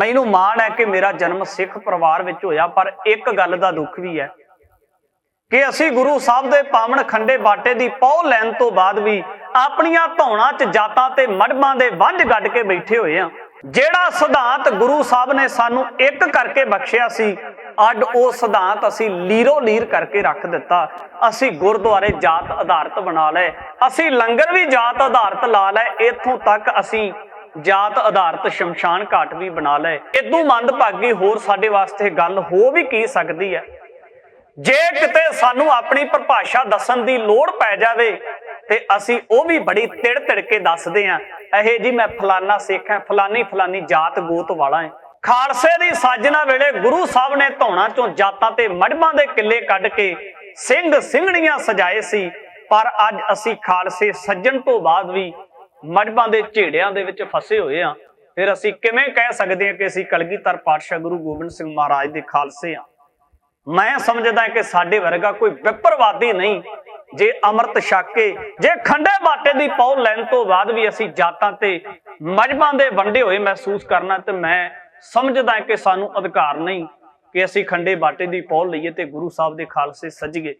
ਮੈਨੂੰ ਮਾਣ ਹੈ ਕਿ ਮੇਰਾ ਜਨਮ ਸਿੱਖ ਪਰਿਵਾਰ ਵਿੱਚ ਹੋਇਆ, ਪਰ ਇੱਕ ਗੱਲ ਦਾ ਦੁੱਖ ਵੀ ਹੈ ਕਿ ਅਸੀਂ ਗੁਰੂ ਸਾਹਿਬ ਦੇ ਪਾਵਨ ਖੰਡੇ ਬਾਟੇ ਦੀ ਪੌ ਲੈਣ ਤੋਂ ਬਾਅਦ ਵੀ ਆਪਣੀਆਂ ਧੌਣਾਂ 'ਚ ਜਾਤਾਂ ਤੇ ਮੜਬਾਂ ਦੇ ਵੰਝ ਗੱਡ ਕੇ ਬੈਠੇ ਹੋਏ ਆ ਜਿਹੜਾ ਸਿਧਾਂਤ ਗੁਰੂ ਸਾਹਿਬ ਨੇ ਸਾਨੂੰ ਇੱਕ ਕਰਕੇ ਬਖਸ਼ਿਆ ਸੀ, ਅੱਡ ਉਹ ਸਿਧਾਂਤ ਅਸੀਂ ਲੀਰੋ ਲੀਰ ਕਰਕੇ ਰੱਖ ਦਿੱਤਾ। ਅਸੀਂ ਗੁਰਦੁਆਰੇ ਜਾਤ ਆਧਾਰਿਤ ਬਣਾ ਲਏ, ਅਸੀਂ ਲੰਗਰ ਵੀ ਜਾਤ ਆਧਾਰਿਤ ਲਾ ਲਏ, ਇੱਥੋਂ ਤੱਕ ਅਸੀਂ ਜਾਤ ਆਧਾਰਿਤ ਸ਼ਮਸ਼ਾਨ ਘਾਟ ਵੀ ਬਣਾ ਲਏ। ਇਦੋਂ ਮੰਦਭਾਗੀ ਹੋਰ ਸਾਡੇ ਵਾਸਤੇ ਗੱਲ ਹੋ ਵੀ ਕੀ ਸਕਦੀ ਹੈ? ਜੇ ਕਿਤੇ ਸਾਨੂੰ ਆਪਣੀ ਪਰਿਭਾਸ਼ਾ ਦੱਸਣ ਦੀ ਲੋੜ ਪੈ ਜਾਵੇ, ਤੇ ਅਸੀਂ ਉਹ ਵੀ ਬੜੀ ਤਿੜ ਤਿੜ ਕੇ ਦੱਸਦੇ ਆਂ ਇਹ ਜੀ, ਮੈਂ ਫਲਾਨਾ ਸਿੱਖ ਹਾਂ, ਫਲਾਨੀ ਫਲਾਨੀ ਜਾਤ ਗੋਤ ਵਾਲਾ ਹਾਂ। ਖਾਲਸੇ ਦੀ ਸਾਜਨਾ ਵੇਲੇ ਗੁਰੂ ਸਾਹਿਬ ਨੇ ਧੌਣਾ ਚੋਂ ਜਾਤਾਂ ਤੇ ਮੜਬਾਂ ਦੇ ਕਿੱਲੇ ਕੱਢ ਕੇ ਸਿੰਘ ਸਿੰਘਣੀਆਂ ਸਜਾਏ ਸੀ। ਪਰ ਅੱਜ ਅਸੀਂ ਖਾਲਸੇ ਸੱਜਣ ਤੋਂ ਬਾਅਦ ਵੀ ਮੜਬਾਂ ਦੇ ਝੇੜਿਆਂ ਦੇ ਵਿੱਚ ਫਸੇ ਹੋਏ ਆਂ ਫਿਰ ਅਸੀਂ ਕਿਵੇਂ ਕਹਿ ਸਕਦੇ ਹਾਂ ਕਿ ਅਸੀਂ ਕਲਗੀਧਰ ਪਾਤਸ਼ਾਹ ਗੁਰੂ ਗੋਬਿੰਦ ਸਿੰਘ ਮਹਾਰਾਜ ਦੇ ਖਾਲਸੇ ਆਂ ਮੈਂ ਸਮਝਦਾ ਕਿ ਸਾਡੇ ਵਰਗਾ ਕੋਈ ਵਿਪਰਵਾਦੀ ਨਹੀਂ। ਜੇ ਅੰਮ੍ਰਿਤ ਛਕ ਕੇ, ਜੇ ਖੰਡੇ ਬਾਟੇ ਦੀ ਪੌ ਲੈਣ ਤੋਂ ਬਾਅਦ ਵੀ ਅਸੀਂ ਜਾਤਾਂ ਤੇ ਮਜਬਾਂ ਦੇ ਵੰਡੇ ਹੋਏ ਮਹਿਸੂਸ ਕਰਨਾ, ਤੇ ਮੈਂ ਸਮਝਦਾ ਕਿ ਸਾਨੂੰ ਅਧਿਕਾਰ ਨਹੀਂ ਕਿ ਅਸੀਂ ਖੰਡੇ ਬਾਟੇ ਦੀ ਪੌ ਲਈਏ ਤੇ ਗੁਰੂ ਸਾਹਿਬ ਦੇ ਖਾਲਸੇ ਸੱਜੀਏ